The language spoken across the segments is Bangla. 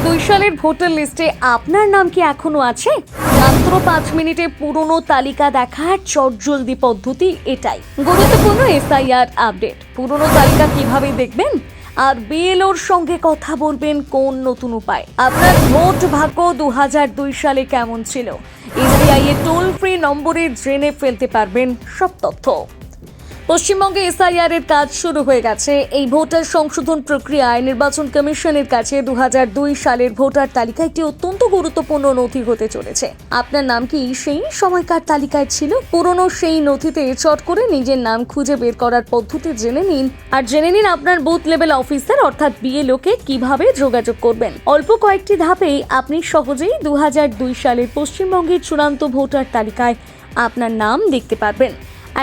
সালের ভোটার লিস্টে আপনার নাম কি এখনও আছে? মাত্র পাঁচ মিনিটে পুরনো তালিকা দেখার চটজলদি পদ্ধতি এটাই। গুরুত্বপূর্ণ এসআইআর আপডেট। পুরনো তালিকা কীভাবে দেখবেন? আর বিএলওর সঙ্গে কথা বলবেন কোন নতুন উপায়? আপনার ভোট ভাগ্য দু সালে কেমন ছিল? এসবিআই এর টোল ফ্রি নম্বরে জেনে ফেলতে পারবেন সব তথ্য। পশ্চিমবঙ্গে এসআইআর এর কাজ শুরু হয়ে গেছে। এই ভোটার সংশোধন প্রক্রিয়ায় নির্বাচন কমিশনের কাছে দু হাজার দুই সালের ভোটার তালিকা একটি অত্যন্ত গুরুত্বপূর্ণ নথি হতে চলেছে। আপনার নাম কি? সেই সময়কার তালিকায় ছিল। পুরনো সেই নথিতে চট করে নিজের নাম খুঁজে বের করার পদ্ধতি জেনে নিন। আর জেনে নিন আপনার বুথ লেভেল অফিসার, অর্থাৎ বিএলও কে কীভাবে যোগাযোগ করবেন। অল্প কয়েকটি ধাপেই আপনি সহজেই দু হাজার দুই সালের পশ্চিমবঙ্গের চূড়ান্ত ভোটার তালিকায় আপনার নাম দেখতে পারবেন।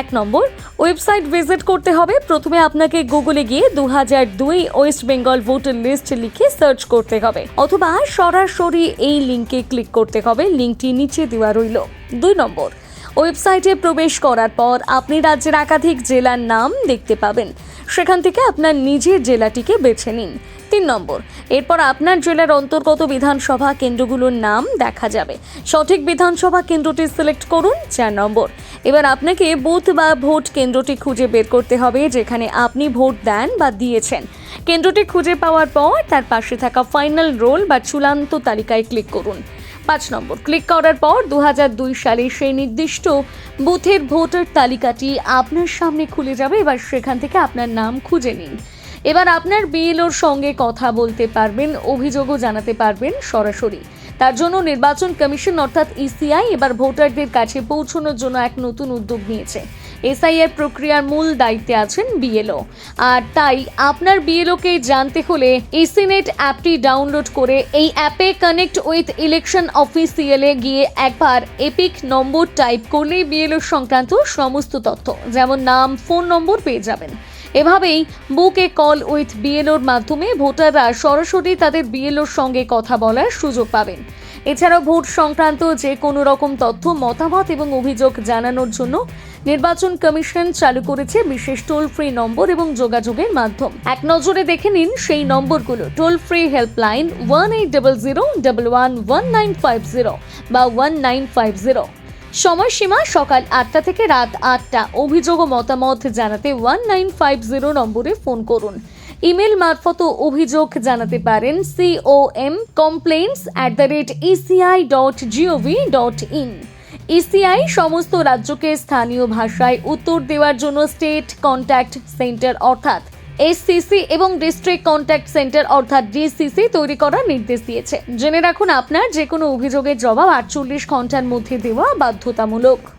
এক নম্বর, ওয়েবসাইট ভিজিট করতে হবে। প্রথমে আপনাকে গুগলে গিয়ে দু হাজার দুই ওয়েস্ট বেঙ্গল ভোটার লিস্ট লিখে সার্চ করতে হবে। অথবা সরাসরি এই লিঙ্কে ক্লিক করতে হবে। লিঙ্কটি নিচে দেওয়া রইল। দুই নম্বর, ওয়েবসাইটে প্রবেশ করার পর আপনি রাজ্যের একাধিক জেলার নাম দেখতে পাবেন। সেখান থেকে আপনার নিজের জেলাটিকে বেছে নিন। তিন নম্বর, এরপর আপনার জেলার অন্তর্গত বিধানসভা কেন্দ্রগুলোর নাম দেখা যাবে। সঠিক বিধানসভা কেন্দ্রটি সিলেক্ট করুন। চার নম্বর এবার আপনাকে বুথ বা ভোট কেন্দ্রটি খুঁজে বের করতে হবে, যেখানে আপনি ভোট দেন বা দিয়েছেন। কেন্দ্রটি খুঁজে পাওয়ার পর তার পাশে থাকা ফাইনাল রোল বা চূড়ান্ত তালিকায় ক্লিক করুন। পাঁচ নম্বর, ক্লিক করার পর দু হাজার দুই সালে সেই নির্দিষ্ট বুথের ভোটার তালিকাটি আপনার সামনে খুলে যাবে। এবার সেখান থেকে আপনার নাম খুঁজে নিন। এবার আপনার বিএলওর সঙ্গে কথা বলতে পারবেন, অভিযোগও জানাতে পারবেন সরাসরি। তার জন্য নির্বাচন কমিশন, অর্থাৎ ইসিআই এবার ভোটারদের কাছে পৌঁছানোর জন্য এক নতুন উদ্যোগ নিয়েছে। এসআইআর প্রক্রিয়ার মূল দায়িত্বে আছেন বিএলও আর তাই আপনার বিএলওকে জানতে হলে ইসিনেট অ্যাপটি ডাউনলোড করে এই অ্যাপে কানেক্ট উইথ ইলেকশন অফিসিয়ালে গিয়ে একবার এপিক নম্বর টাইপ করলেই বিএলও সংক্রান্ত সমস্ত তথ্য, যেমন নাম ফোন নম্বর পেয়ে যাবেন। এভাবেই বুকে কল উইথ বিএলওর মাধ্যমে ভোটাররা সরাসরি তাদের বিএলওর সঙ্গে কথা বলার সুযোগ পাবেন। এছাড়াও ভোট সংক্রান্ত যে কোনো রকম তথ্য, মতামত এবং অভিযোগ জানানোর জন্য নির্বাচন কমিশন চালু করেছে বিশেষ টোল ফ্রি নম্বর এবং যোগাযোগের মাধ্যম। এক নজরে দেখে নিন সেই নম্বরগুলো toll free helpline one eight double zero double one one nine five zero বা ওয়ান নাইন ফাইভ জিরো সময়সীমা সকাল আটটা থেকে রাত আটটা। অভিযোগ ও মতামত জানাতে ওয়ান নাইন ফাইভ জিরো নম্বরে ফোন করুন। ইমেল মারফত অভিযোগ জানাতে পারেন COM complaints at the rate ECI dot GOV dot in ECI সমস্ত রাজ্যকে স্থানীয় ভাষায় উত্তর দেওয়ার জন্য স্টেট কন্ট্যাক্ট সেন্টার অর্থাৎ এসসিসি এবং ডিস্ট্রিক্ট কন্ট্যাক্ট সেন্টার অর্থাৎ ডিসিসি তৈরি করার নির্দেশ দিয়েছে। জেনে রাখুন, আপনার যে কোনো অভিযোগের জবাব আটচল্লিশ ঘণ্টার মধ্যে দেওয়া বাধ্যতামূলক।